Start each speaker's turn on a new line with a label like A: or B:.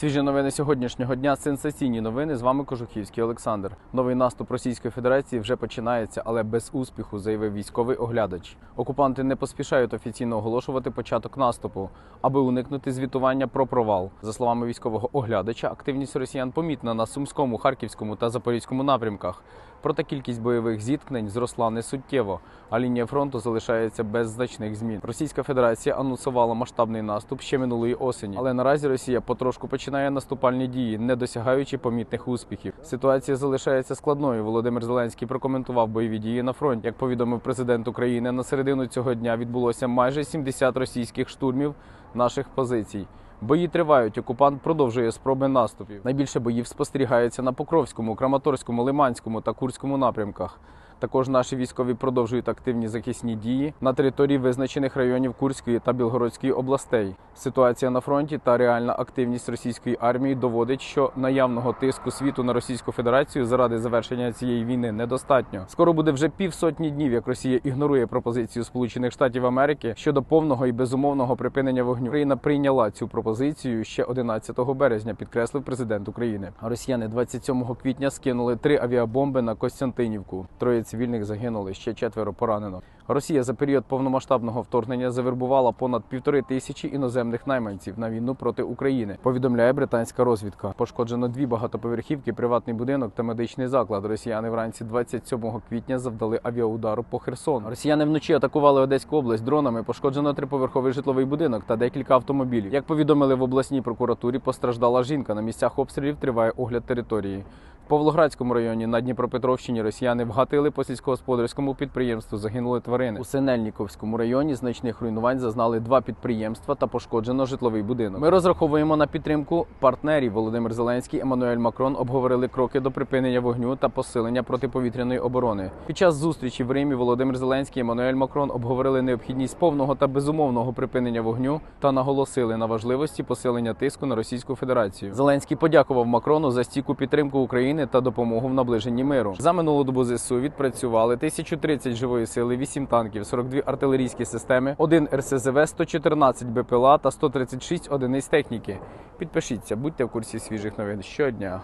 A: Свіжі новини сьогоднішнього дня. Сенсаційні новини. З вами Кожухівський Олександр. Новий наступ Російської Федерації вже починається, але без успіху, заявив військовий оглядач. Окупанти не поспішають офіційно оголошувати початок наступу, аби уникнути звітування про провал. За словами військового оглядача, активність росіян помітна на сумському, харківському та запорізькому напрямках. Проте кількість бойових зіткнень зросла несуттєво, а лінія фронту залишається без значних змін. Російська Федерація анонсувала масштабний наступ ще минулої осені, але наразі Росія потрошку починає наступальні дії, не досягаючи помітних успіхів. Ситуація залишається складною. Володимир Зеленський прокоментував бойові дії на фронті. Як повідомив президент України, на середину цього дня відбулося майже 70 російських штурмів наших позицій. Бої тривають. Окупант продовжує спроби наступів. Найбільше боїв спостерігається на Покровському, Краматорському, Лиманському та Курському напрямках. Також наші військові продовжують активні захисні дії на території визначених районів Курської та Білгородської областей. Ситуація на фронті та реальна активність російської армії доводить, що наявного тиску світу на Російську Федерацію заради завершення цієї війни недостатньо. Скоро буде вже півсотні днів, як Росія ігнорує пропозицію Сполучених Штатів Америки щодо повного і безумовного припинення вогню. Україна прийняла цю пропозицію ще 11 березня, підкреслив президент України. Росіяни 27 квітня скинули три авіабомби на Костянтинівку. Троє цивільних загинули, ще четверо поранено. Росія за період повномасштабного вторгнення завербувала понад півтори тисячі іноземних найманців на війну проти України. Повідомляє британська розвідка. Пошкоджено дві багатоповерхівки, приватний будинок та медичний заклад. Росіяни вранці 27 квітня завдали авіаудару по Херсону. Росіяни вночі атакували Одеську область дронами. Пошкоджено триповерховий житловий будинок та декілька автомобілів. Як повідомили в обласній прокуратурі, постраждала жінка. На місцях обстрілів триває огляд території. Павлоградському районі на Дніпропетровщині росіяни вгатили по сільськогосподарському підприємству. Загинули тварини. У Синельніковському районі значних руйнувань зазнали два підприємства та пошкоджено житловий будинок. Ми розраховуємо на підтримку партнерів. Володимир Зеленський, Еммануель Макрон обговорили кроки до припинення вогню та посилення протиповітряної оборони. Під час зустрічі в Римі Володимир Зеленський і Еммануель Макрон обговорили необхідність повного та безумовного припинення вогню та наголосили на важливості посилення тиску на Російську Федерацію. Зеленський подякував Макрону за стійку підтримку України та допомогу в наближенні миру. За минулу добу ЗСУ відпрацювали 1030 живої сили, 8 танків, 42 артилерійські системи, 1 РСЗВ, 114 БПЛА та 136 одиниць техніки. Підпишіться, будьте в курсі свіжих новин щодня.